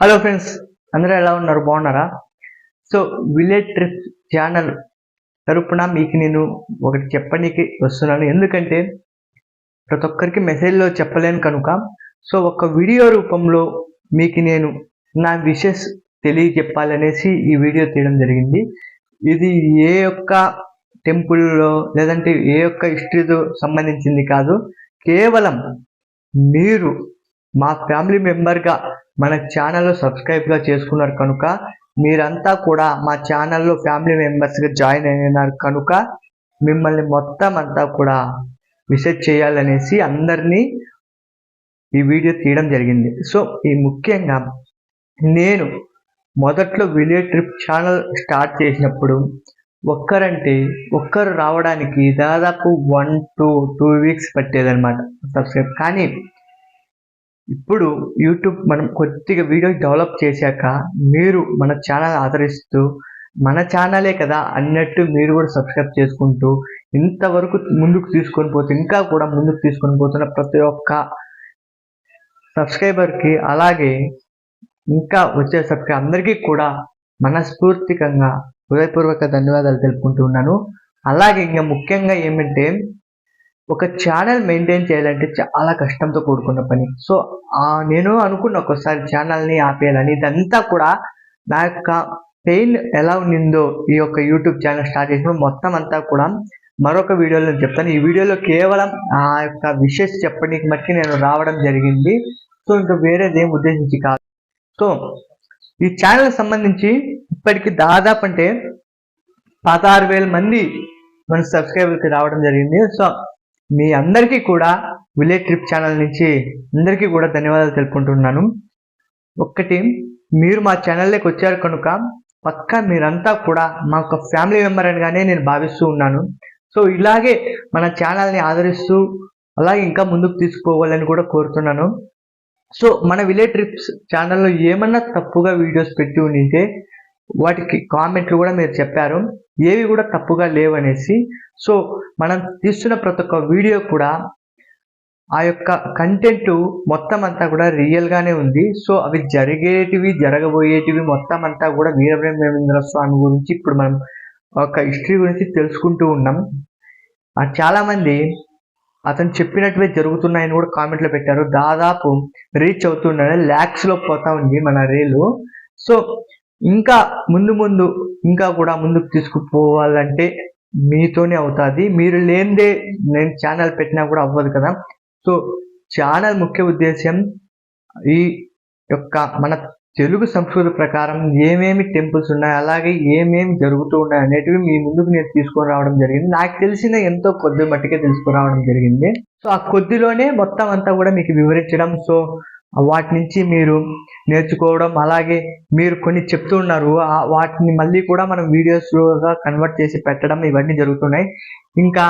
Hello friends అందరూ ఎలా ఉన్నారు? బాగున్నారా? సో విలేజ్ ట్రిప్ ఛానల్ తరపున మీకు నేను ఒకటి చెప్పడానికి వస్తున్నాను. ఎందుకంటే ప్రతి ఒక్కరికి మెసేజ్లో చెప్పలేను కనుక సో ఒక వీడియో రూపంలో మీకు నేను నా విషెస్ తెలియజెప్పాలనేసి ఈ వీడియో తీయడం జరిగింది. ఇది ఏ యొక్క టెంపుల్లో లేదంటే ఏ యొక్క హిస్టరీతో సంబంధించింది కాదు కేవలం మీరు మా ఫ్యామిలీ మెంబర్గా మన ఛానల్లో సబ్స్క్రైబ్గా చేసుకున్నారు కనుక మీరంతా కూడా మా ఛానల్లో ఫ్యామిలీ మెంబర్స్గా జాయిన్ అయినారు కనుక మిమ్మల్ని మొత్తం అంతా కూడా విజిట్ చేయాలనేసి అందరినీ ఈ వీడియో తీయడం జరిగింది. సో ఈ ముఖ్యంగా నేను మొదట్లో విలేజ్ ట్రిప్ ఛానల్ స్టార్ట్ చేసినప్పుడు ఒక్కరంటే ఒక్కరు రావడానికి దాదాపు వన్ టు టూ వీక్స్ పట్టేదన్నమాట సబ్స్క్రైబ్. కానీ ఇప్పుడు యూట్యూబ్ మనం కొద్దిగా వీడియో డెవలప్ చేశాక మీరు మన ఛానల్ ఆదరిస్తూ మన ఛానలే కదా అన్నట్టు మీరు కూడా సబ్స్క్రైబ్ చేసుకుంటూ ఇంతవరకు ముందుకు తీసుకొని పోతే ఇంకా కూడా ముందుకు తీసుకొని పోతున్న ప్రతి ఒక్క సబ్స్క్రైబర్కి అలాగే ఇంకా వచ్చే సబ్స్క్రైబ్ అందరికీ కూడా మనస్ఫూర్తికంగా హృదయపూర్వక ధన్యవాదాలు తెలుపుకుంటూ ఉన్నాను. అలాగే ఇంకా ముఖ్యంగా ఏమంటే ఒక ఛానల్ మెయింటైన్ చేయాలంటే చాలా కష్టంతో కూడుకున్న పని. సో నేను అనుకున్న ఒకసారి ఛానల్ని ఆపేయాలని ఇదంతా కూడా నా యొక్క పెయిన్ ఎలా ఉండిందో ఈ యొక్క యూట్యూబ్ ఛానల్ స్టార్ట్ చేసినప్పుడు మొత్తం అంతా కూడా మరొక వీడియోలో చెప్తాను. ఈ వీడియోలో కేవలం ఆ యొక్క విషెస్ చెప్పడానికి మట్టి నేను రావడం జరిగింది. సో ఇంకా వేరేదేం ఉద్దేశించి కాదు. సో ఈ ఛానల్ సంబంధించి ఇప్పటికి దాదాపు అంటే పదహారు వేల మంది మన సబ్స్క్రైబర్కి రావడం జరిగింది. సో మీ అందరికీ కూడా విలేజ్ ట్రిప్ ఛానల్ నుంచి అందరికీ కూడా ధన్యవాదాలు తెలుపుకుంటున్నాను. ఒక్కటి మీరు మా ఛానల్లోకి వచ్చారు కనుక పక్కా మీరంతా కూడా మా ఒక ఫ్యామిలీ మెంబర్ అనగానే నేను భావిస్తూ ఉన్నాను. సో ఇలాగే మన ఛానల్ని ఆదరిస్తూ అలాగే ఇంకా ముందుకు తీసుకోవాలని కూడా కోరుతున్నాను. సో మన విలేజ్ ట్రిప్స్ ఛానల్లో ఏమన్నా తప్పుగా వీడియోస్ పెట్టి ఉంటే వాటికి కామెంట్లు కూడా మీరు చెప్పారు. ఏవి కూడా తప్పుగా లేవనేసి. సో మనం తీస్తున్న ప్రతి ఒక్క వీడియో కూడా ఆ యొక్క కంటెంట్ మొత్తం అంతా కూడా రియల్గానే ఉంది. సో అవి జరిగేటివి జరగబోయేటివి మొత్తం అంతా కూడా వీరబ్రహ్మేంద్ర స్వామి గురించి ఇప్పుడు మనం ఒక హిస్టరీ గురించి తెలుసుకుంటూ ఉన్నాం. చాలామంది అతను చెప్పినట్టువే జరుగుతున్నాయని కూడా కామెంట్లో పెట్టారు. దాదాపు రీచ్ అవుతున్నాయి ల్యాక్స్లో పోతా ఉంది మన రీలు సో ఇంకా ముందు ముందు ఇంకా కూడా ముందుకు తీసుకుపోవాలంటే మీతోనే అవుతుంది. మీరు లేనిదే నేను ఛానల్ పెట్టినా కూడా అవ్వదు కదా. సో ఛానల్ ముఖ్య ఉద్దేశం ఈ యొక్క మన తెలుగు సంస్కృతి ప్రకారం ఏమేమి టెంపుల్స్ ఉన్నాయి అలాగే ఏమేమి జరుగుతూ ఉన్నాయి అనేటివి మీ ముందుకు నేను తీసుకొని రావడం జరిగింది. నాకు తెలిసిన ఎంతో కొద్ది మట్టుకే తీసుకురావడం జరిగింది. సో ఆ కొద్దిలోనే మొత్తం అంతా కూడా మీకు వివరించడం. సో వాటి నుంచి మీరు నేర్చుకోవడం అలాగే మీరు కొన్ని చెప్తూ ఉన్నారు. వాటిని మళ్ళీ కూడా మనం వీడియోస్గా కన్వర్ట్ చేసి పెట్టడం ఇవన్నీ జరుగుతున్నాయి. ఇంకా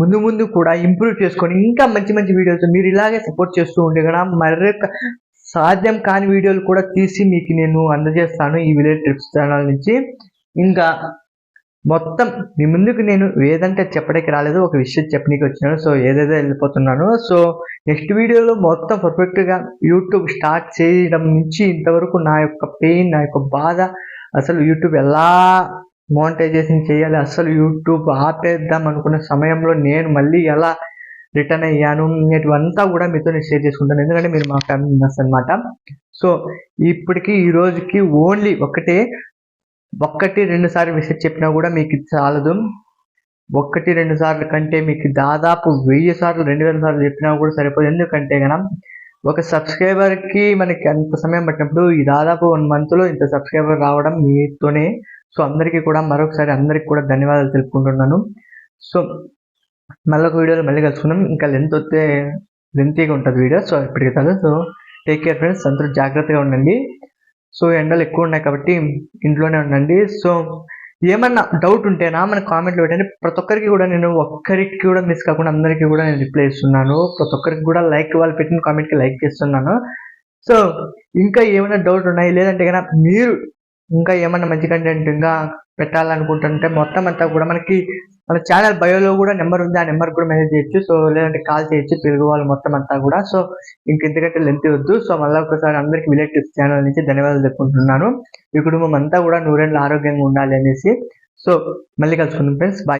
ముందు ముందు కూడా ఇంప్రూవ్ చేసుకొని ఇంకా మంచి మంచి వీడియోస్ మీరు ఇలాగే సపోర్ట్ చేస్తూ ఉండే కూడా మరొక సాధ్యం కాని వీడియోలు కూడా తీసి మీకు నేను అందజేస్తాను ఈ విలేజ్ ట్రిప్స్ ఛానల్ నుంచి. ఇంకా మొత్తం మీ ముందుకు నేను ఏదంటే చెప్పడానికి రాలేదు ఒక విషయం చెప్పడానికి వచ్చినాను. సో ఏదైతే వెళ్ళిపోతున్నాను సో నెక్స్ట్ వీడియోలో మొత్తం పర్ఫెక్ట్గా యూట్యూబ్ స్టార్ట్ చేయడం నుంచి ఇంతవరకు నా యొక్క పెయిన్ నా యొక్క బాధ అసలు యూట్యూబ్ ఎలా మోనిటైజేషన్ చేయాలి అసలు యూట్యూబ్ ఆపేద్దాం అనుకున్న సమయంలో నేను మళ్ళీ ఎలా రిటర్న్ అయ్యాను ఇటువంతా కూడా మీతో నేను షేర్ చేసుకుంటాను. ఎందుకంటే మీరు మా ఫ్యామిలీ మెంబర్స్ అనమాట సో ఇప్పటికి ఈ రోజుకి ఓన్లీ ఒకటే ఒక్కటి రెండు సార్లు విసిట్ చెప్పినా కూడా మీకు చాలదు. ఒక్కటి రెండు సార్లు కంటే మీకు దాదాపు వెయ్యి సార్లు రెండు వేల సార్లు చెప్పినా కూడా సరిపోదు. ఎందుకంటే కనుక ఒక సబ్స్క్రైబర్కి మనకి అంత సమయం పట్టినప్పుడు ఈ దాదాపు వన్ మంత్లో ఇంత సబ్స్క్రైబర్ రావడం మీతోనే. సో అందరికీ కూడా మరొకసారి అందరికీ కూడా ధన్యవాదాలు తెలుపుకుంటున్నాను. సో మళ్ళీ ఒక వీడియోలో మళ్ళీ కలుసుకుందాం. ఇంకా లెంత్ వస్తే లెంతీగా ఉంటుంది వీడియో. సో ఇప్పటికి కాదు. సో టేక్ కేర్ ఫ్రెండ్స్ అందరూ జాగ్రత్తగా ఉండండి. సో ఎండలు ఎక్కువ ఉన్నాయి కాబట్టి ఇంట్లోనే ఉండండి. సో ఏమన్నా డౌట్ ఉంటేనా మన కామెంట్లో పెట్టండి. ప్రతి ఒక్కరికి కూడా నేను ఒక్కరికి కూడా మిస్ కాకుండా అందరికీ కూడా నేను రిప్లై ఇస్తున్నాను ప్రతి ఒక్కరికి కూడా లైక్ వాళ్ళు పెట్టిన కామెంట్కి లైక్ చేస్తున్నాను. సో ఇంకా ఏమైనా డౌట్ ఉన్నాయి? లేదంటే కనుక మీరు ఇంకా ఏమన్నా మంచి కంటెంట్ ఇంకా పెట్టాలనుకుంటుంటే మొత్తం అంతా కూడా మనకి మన ఛానల్ బయోలో కూడా నెంబర్ ఉంది. ఆ నెంబర్ కూడా మెసేజ్ చేయొచ్చు. సో లేదంటే కాల్ చేయొచ్చు. తెలుగు వాళ్ళు మొత్తం అంతా కూడా. సో ఇంక ఇంతకంటే లెంత్ వద్దు సో మళ్ళీ ఒకసారి అందరికి విలేజ్ టిప్స్ ఛానల్ నుంచి ధన్యవాదాలు చెప్పుకుంటున్నాను మీ కుటుంబం అంతా కూడా నూరేళ్ళు ఆరోగ్యంగా ఉండాలి అనేసి. సో మళ్ళీ కలుసుకుందాం ఫ్రెండ్స్ బాయ్